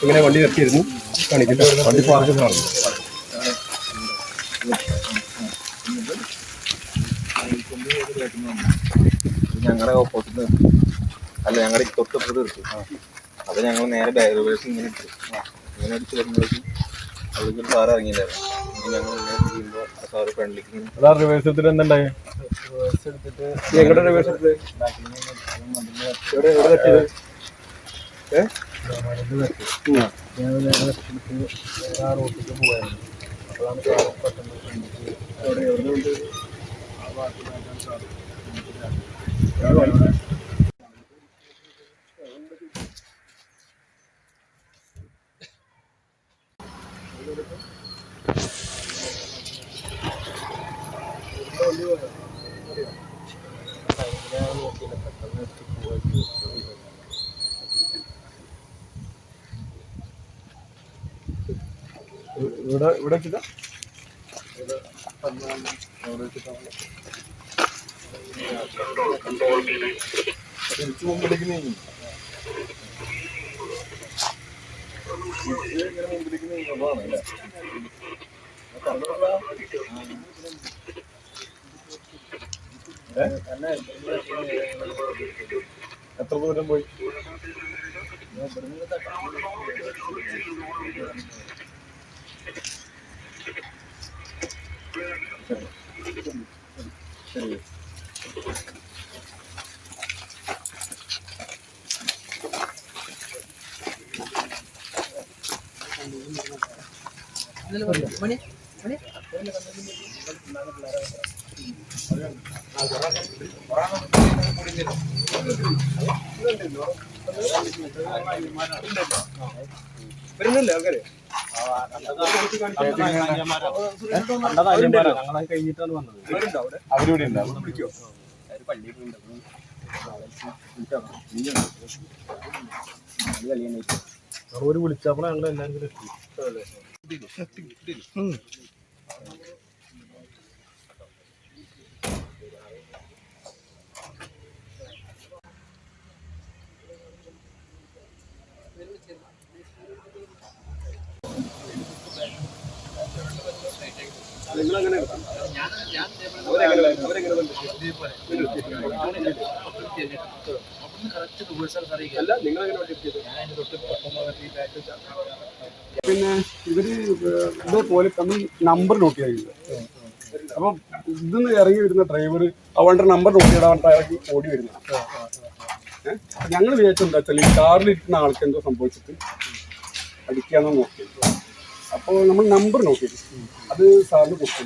ഇങ്ങനെ വണ്ടി നിർത്തിയിരുന്നു കാണിക്കട്ടെ വണ്ടി പാർക്ക് കാണുന്നു ഞങ്ങളുടെ ഓപ്പോസിറ്റ് അല്ല ഞങ്ങളുടെ തൊട്ടപ്പുറത്ത് നിർത്തി അപ്പൊ ഞങ്ങൾ നേരെ ബാഗ് റിവേഴ്സ് ഇങ്ങനെ ഇട്ടു ഇങ്ങനെ അടിച്ച് വരുമ്പോഴേക്കും അവിടേക്ക് സാറ് ഇറങ്ങിയില്ലായിരുന്നു? ഞങ്ങൾ ചെയ്യുമ്പോൾ ആ സാറ് ഫ്രണ്ടിലേക്ക് ഇങ്ങനെ അതാ റിവേഴ്സ് എടുത്തിട്ട് എന്തുണ്ടായി റിവേഴ്സ് എടുത്തിട്ട് എങ്ങോട്ട് റിവേഴ്സ് എടുത്തത്? എവിടെ എവിടെ തട്ടിയത് ഏ? ആ റോട്ടിലേക്ക് പോയായിരുന്നു അപ്പോഴാണ് സാറ് പെട്ടെന്ന് ഫ്രണ്ടിലേക്ക് എവിടെ എവിടെ ഉണ്ട് ആ ഭാഗത്തിലായിട്ടാണ് സാറ് ഇവിടെ ഇവിടെ വെച്ചിട്ടാ? തിരിച്ചു മുമ്പിലേക്ക് നീങ്ങി. ഇങ്ങനെ മുമ്പിലേക്ക് നീങ്ങുന്നതാണ് അല്ലേ? എത്ര ദൂരം പോയി? വരുന്നില്ലേ ആൾക്കാര് കഴിഞ്ഞിട്ടാണ് വന്നത് അവരിവിടെ പിന്നെ ഇവർ ഇതേപോലെ പോലെ തമ്മിൽ നമ്പർ നോട്ട് ചെയ്യുന്നത് അപ്പൊ ഇതിന്ന് ഇറങ്ങി വരുന്ന ഡ്രൈവർ അവളുടെ നമ്പർ നോട്ട് ചെയ്താൽ ഇറങ്ങി ഓടി വരുന്ന. ഞങ്ങൾ വിചാരിച്ചെന്താ വെച്ചാൽ ഈ കാറിലിരിക്കുന്ന ആൾക്ക് എന്തോ സംഭവിച്ചിട്ട് അടിക്കാന്ന് നോക്കിയത് അപ്പോൾ നമ്മൾ നമ്പർ നോക്കി. അത് സാറിന് കൊടുത്തു.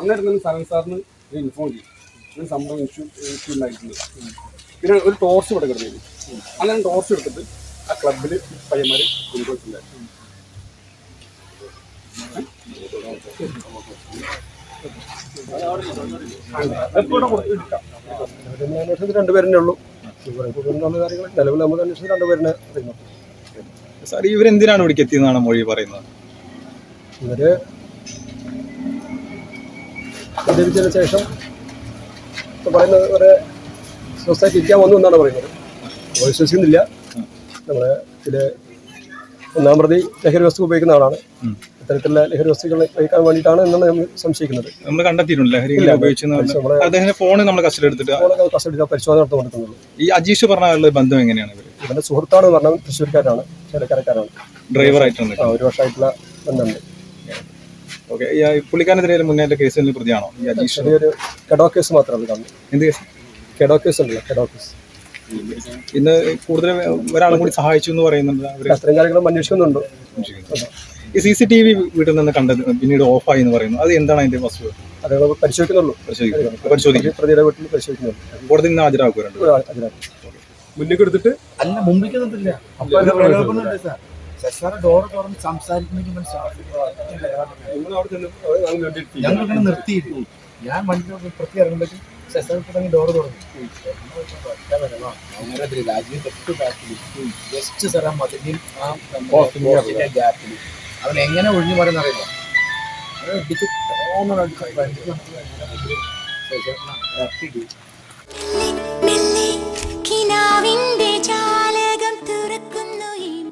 അന്നേരം തന്നെ സരൺ സാറിന് ഇത് ഇൻഫോം ചെയ്യും ഇത് സംഭവം ഇഷ്യൂ ഇഷ്യൂ ഉണ്ടായിട്ടുണ്ട്. പിന്നെ ഒരു ടോർച്ച് ഇവിടെ കിടന്നിരുന്നു അങ്ങനെ ടോർച്ച് എടുത്തിട്ട് ആ ക്ലബിൽ പയ്യന്മാർ കൊണ്ടുപോയിട്ടുണ്ടായിരുന്നു അന്വേഷണത്തിൽ ഉള്ളൂ കാര്യങ്ങൾ നിലവിൽ നമ്മൾ അന്വേഷണത്തിൽ രണ്ടുപേരെ അറിയുന്നു സാർ ഇവരെന്തിനാണ് ഇവിടേക്ക് എത്തിയെന്നാണ് മൊഴി പറയുന്നത്? ഇവർ മദ്യപിച്ചതിന് ശേഷം പറയുന്നത് ഒരു സൊസൈറ്റി ഇരിക്കാൻ വന്നു എന്നാണ് പറയുന്നത്. നമ്മൾ വിശ്വസിക്കുന്നില്ല. നമ്മളെ ഇതിൽ ഒന്നാം പ്രതി ലഹരി വസ്തു ഉപയോഗിക്കുന്ന ആളാണ്. ഇത്തരത്തിലുള്ള ലഹരി വസ്തുക്കൾ ഉപയോഗിക്കാൻ വേണ്ടിയിട്ടാണ് എന്നാണ് നമ്മൾ സംശയിക്കുന്നത്. നമ്മൾ കണ്ടെത്തിയിട്ടുണ്ട് ലഹരി അദ്ദേഹത്തിന്റെ ഫോൺ നമ്മൾ കസ്റ്റഡി എടുത്തിട്ട് കസ്റ്റഡി പരിശോധന നടത്തുകൊണ്ടിരിക്കുന്നുള്ളൂ ഈ അജീഷ് പറഞ്ഞ ബന്ധം എങ്ങനെയാണ് ഇവരുടെ സുഹൃത്താണ് പറഞ്ഞത് തൃശ്ശൂർക്കാരാണ് ചേലക്കരക്കാരാണ്. ഡ്രൈവറായിട്ടാണ് ഒരു വർഷമായിട്ടുള്ള ബന്ധമുണ്ട്. ഓക്കെ ഈ പുള്ളിക്കാരനെതിരെ മുന്നേറ്റ കേസിൽ പ്രതിയാണോ? ഈ അജീഷ് ചെറിയൊരു കെഡോ കേസ് മാത്രമാണ് കാണുന്നത് എന്ത് കേസ് കെഡോ കേസ് ഉണ്ടല്ലോ കെഡോ കേസ് ഇന്ന് കൂടുതൽ ഒരാളും കൂടി സഹായിച്ചു എന്ന് പറയുന്നുണ്ട് അത്രയും കാര്യങ്ങളും അന്വേഷിക്കുന്നുണ്ട്. ഈ സി സി ടി വി വീട്ടിൽ നിന്ന് കണ്ടത് പിന്നീട് ഓഫായി എന്ന് പറയുന്നു. അത് എന്താണ് അതിന്റെ വസ്തുത? അത് നമ്മൾ പരിശോധിക്കുന്നുള്ളൂ. പരിശോധിക്കും പരിശോധിക്കും പ്രതിയുടെ വീട്ടിൽ പരിശോധിക്കുന്നുള്ളൂ. കോടതി നിന്ന് ഹാജരാക്കുക മുന്നിലേക്ക് എടുത്തിട്ട് അല്ല മുമ്പിലേക്ക് നിന്നിട്ടില്ല സാറ് ഡോർ തുറന്ന് സംസാരിക്കുന്നതിന് ഞങ്ങൾ ഇങ്ങനെ നിർത്തിയിരുന്നു ഞാൻ വണ്ടി പ്രത്യേകം ഇറങ്ങുമ്പോഴേക്കും ശസ്ത്രത്തിന് ഡോർ തുറന്നു അങ്ങനെ രാജ്യം തൊട്ട് ബാക്കിൽ ജസ്റ്റ് സാർ ആ മതിലിൽ ആ ഗ്യാപ്പിൽ അവൻ എങ്ങനെ ഒഴിഞ്ഞു പറയുന്ന അറിയില്ല. മെല്ലെ കിനാവിന്റെ ജാലകം തുറക്കുന്നു ഈ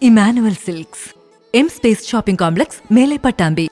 Emmanuel silks. M space shopping complex മേലെ പട്ടാമ്പി.